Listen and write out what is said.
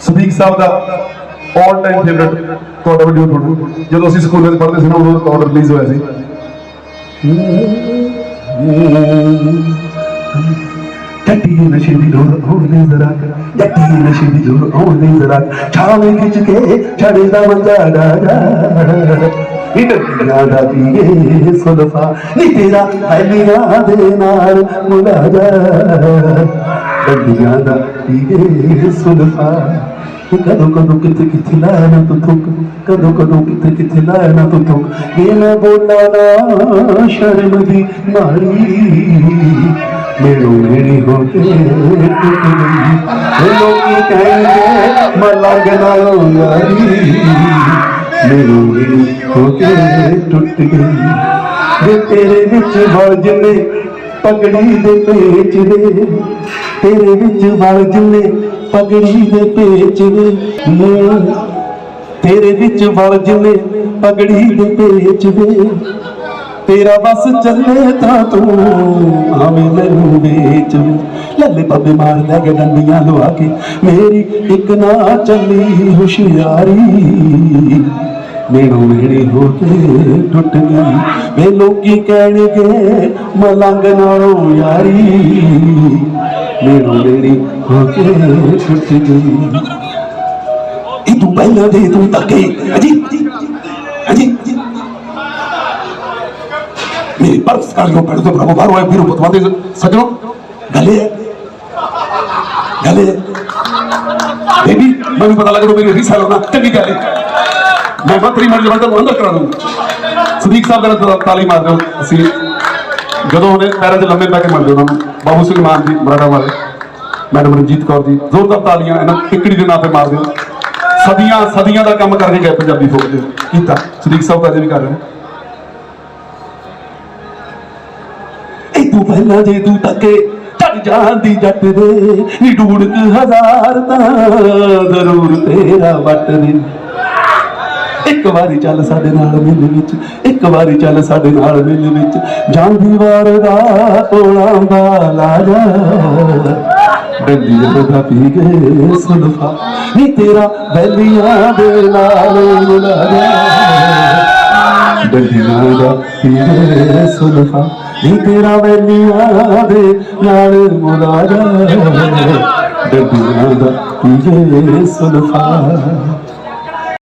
ਸਦੀਕ ਸਾਹਿਬ ਦਾ all time favourite ਤੁਹਾਡਾ video ਤੁਹਾਨੂੰ ਜਦੋਂ ਅਸੀਂ ਸਕੂਲੇ 'ਚ ਪੜ੍ਹਦੇ ਸੀ ਨਾ, ਉਦੋਂ ਰਿਕਾਰਡ ਰਿਲੀਜ਼ ਹੋਇਆ ਸੀ। ਜੱਟੀ ਨਸ਼ੇ ਦੀ ਲੋੜ ਹੋਣੇ ਜ਼ਰਾ ਜੱਟੀ ਨਸ਼ੇ ਦੀ ਲੋੜ ਹੋਣੇ ਜ਼ਰਾ ਛਾਵੇਂ ਖਿੱਚ ਕੇ ਛੜਦਾ ਮੰਜਾ ਡਾਗਾ ਇਟਕੀਆਂ ਦਾ ਪੀਏ ਸੁਲਫਾ, ਨੀ ਤੇਰਾ ਪਹਿਲੀਆਂ ਦੇ ਨਾਲ ਮੁਲਾ ਜਾ ਦਾ ਪੀਏ ਸੁਲਫਾ ਕਦੋਂ ਕਦੋਂ ਕਿਤੇ ਕਿਤੇ ਲਾਇਆ ਤੂੰ ਥੁੱਕ ਕਦੋਂ ਕਦੋਂ ਕਿਤੇ ਕਿਤੇ ਲਾਇਆ ਤੂੰ ਥੁੱਕ ਇਹ ਮੈਂ ਬੋਲਾਂ ਨਾ ਸ਼ਰਮ ਦੀ ਮਾਰੀ ਮੈਨੂੰ ਮੇਰੀ ਹੋ ਕੇ ਟੁੱਟ ਗਈ ਲੋਕੀ ਕਹਿੰਦੇ ਮਲੰਗ ਨਾਲੋਂ ਯਾਰੀ ਮੈਨੂੰ ਮੇਰੀ ਹੋ ਕੇ ਟੁੱਟ ਗਈ ਜੇ ਤੇਰੇ ਵਿੱਚ ਵਜਨੇ ਪਗੜੀ ਦੇ ਪੇਚ ਦੇ। ਤੇਰੇ ਵਿੱਚ ਵਜਨੇ ਪਗੜੀ ਦੇ ਪੇਚ ਦੇ। ਤੇਰੇ ਵਿੱਚ ਵਰਜਨੇ ਪਗੜੀ ਦੇ ਪੇਚ ਦੇ। ਤੇਰਾ ਬਸ ਚੱਲੇ ਤਾਂ ਤੂੰ ਆਵੇਂ ਮੈਨੂੰ ਵੇਚ ਵੇ। ਲੱਲੇ ਪੱਬੇ ਮਾਰ ਲੈ ਕੇ ਡੰਡੀਆਂ ਲਵਾ ਕੇ। ਮੇਰੀ ਇੱਕ ਨਾ ਚੱਲੀ ਹੁਸ਼ਿਆਰੀ। ਮੈਨੂੰ ਮੇਰੀ ਹੋ ਟੁੱਟ ਗਈ। ਵੇ ਲੋਕੀ ਕਹਿਣਗੇ, ਮਲੰਗ ਨਾਲੋਂ ਯਾਰੀ। ਮੈਨੂੰ ਮੇਰੀ ਹੋ ਟੁੱਟ ਗਈ। ਇਹ ਤੂੰ ਪਹਿਲਾਂ ਦੇ, ਤੂੰ ਤੱਕੇ ਅਜੀ ਅਜੀ ਮੇਰੀ ਪਰਸ ਕਰ ਲੋ ਪੜ ਤੋਂ ਪ੍ਰਭੂ ਬਾਹਰ ਹੋਏ ਫਿਰ ਬਤਵਾ ਦੇ ਸਜਣੋ। ਗਲੇ ਗਲੇ ਬੇਬੀ, ਮੈਨੂੰ ਪਤਾ ਲੱਗ ਰਿਹਾ ਮੇਰੀ ਹਿੱਸਾ ਲਾਉਣਾ ਚੰਗੀ ਗੱਲ ਹੈ। ਮੈਂ ਮੰਤਰੀ ਮੰਡਲ ਬੰਦਾ ਅੰਦਰ ਕਰਾ ਦੂੰ ਸਦੀਕ ਸਾਹਿਬ ਦਾ ਤਾਲੀ ਮਾਰ ਦਿਓ, ਅਸੀਂ ਜਦੋਂ ਉਹਨੇ ਪੈਰਾਂ 'ਚ ਲੰਮੇ ਪੈ ਕੇ ਮੰਨਦੇ ਉਹਨਾਂ ਨੂੰ, ਬਾਬੂ ਸਿੰਘ ਮਾਨ ਜੀ ਮਰਾੜਾ ਵਾਲੇ, ਮੈਡਮ ਰਣਜੀਤ ਕੌਰ ਜੀ, ਜ਼ੋਰਦਾਰ ਤਾਲੀਆਂ ਇਹਨਾਂ ਟਿੱਕੜੀ ਦੇ ਨਾਂ ਤੇ ਮਾਰ ਦਿਓ। ਸਦੀਆਂ ਸਦੀਆਂ ਦਾ ਕੰਮ ਕਰਕੇ ਗਏ ਪੰਜਾਬੀ ਫੋਕ ਦੇ ਕੀਤਾ। ਸਦੀਕ ਸਾਹਿਬ ਤਾਂ ਅਜੇ ਵੀ ਕਰ ਰਹੇ ਇਹ ਤੂੰ ਪਹਿਲਾਂ ਜੇ ਤੂੰ ਤੱਕੇ ਚੜ ਜਾਂਦੀ ਜੱਟ ਦੇ, ਨੀ ਡੂੜਕ ਹਜ਼ਾਰ ਤਾਂ ਜ਼ਰੂਰ ਤੇਰਾ ਵੱਟ ਨੇ ਇੱਕ ਵਾਰੀ ਚੱਲ ਸਾਡੇ ਨਾਲ ਮਿਲ ਵਿੱਚ, ਇੱਕ ਵਾਰੀ ਚੱਲ ਸਾਡੇ ਨਾਲ ਮਿਲ ਵਿੱਚ। ਜਾਂਦੀ ਵਾਰ ਦਾ ਤੋਲਾ ਦਾ ਲਾਜਾ। ਡੰਡੀ ਦਾ ਪੀ ਕੇ ਸੁਲਫਾ ਨੀ ਤੇਰਾ ਬੈਲੀਆਂ ਦੇ ਨਾਲ ਮੁਲਾ ਜਾ ਦਾ ਪੀ ਗਏ ਸੁਲਫਾ ਨੀ ਤੇਰਾ ਬੈਲੀਆਂ ਦੇ ਨਾਲ ਮੁਲਾ ਜਾ ਡੰਡੀਆਂ ਦਾ ਪੀਰੇ ਸੁਲਫਾ